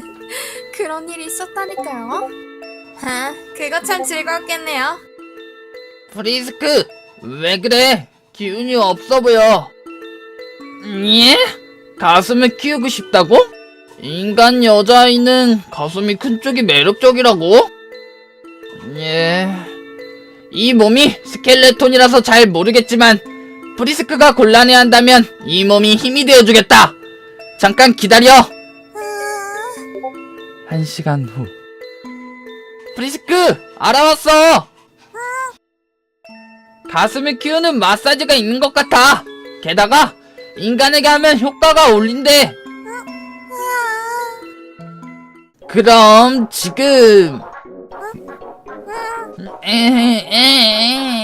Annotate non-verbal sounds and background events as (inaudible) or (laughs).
(laughs) 그런 일이 있었다니까요. 하, 그거 참 즐거웠겠네요. 프리스크, 왜 그래? 기운이 없어 보여. 예? 가슴을 키우고 싶다고? 인간 여자아이는 가슴이 큰 쪽이 매력적이라고? 예. 이 몸이 스켈레톤이라서 잘 모르겠지만, 프리스크가 곤란해한다면 이 몸이 힘이 되어주겠다! 잠깐 기다려! 한 시간 후. 프리스크! 알아왔어! 가슴을 키우는 마사지가 있는 것 같아. 게다가 인간에게 하면 효과가 올린대. 그럼 지금 에에에